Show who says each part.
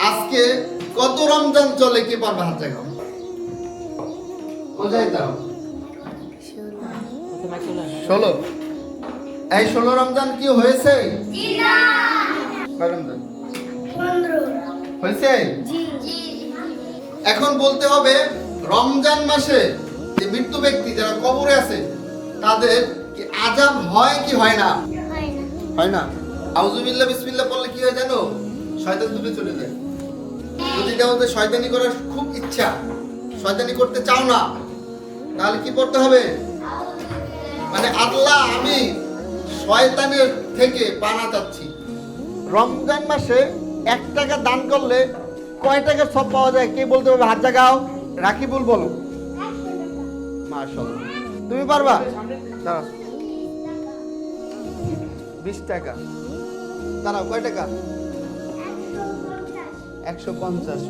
Speaker 1: আজকে কত রমজান চলে কি পারবে হাত জায়গা বোঝাই দাও ষোলো। এই ষোলো রমজান কি হয়েছে? রমজান? হয়েছে? এখন বলতে হবে রমজান মাসে যে মৃত্যু ব্যক্তি যারা কবরে আছে তাদের কি আজাব হয় কি হয় না? হয় না। আউজুবিল্লাহ বিসমিল্লাহ বললে কি হয় জানো? শয়তান দূরে চলে যায়। যদি যে শয়তানি করার খুব ইচ্ছা, শয়তানি করতে চাও না, তাহলে কি করতে হবে? মানে আল্লাহ, আমি শয়তানের থেকে পানা চাচ্ছি। রমজান মাসে এক টাকা দান করলে কয় টাকা সব পাওয়া যায়? কে বলতে পারবে? হাত জাগাও। রাকিবুল বলো। মাশাআল্লাহ। তুমি পারবা? দাঁড়াও। বিশ টাকা। দাঁড়াও, কয় টাকা? একশো পঞ্চাশ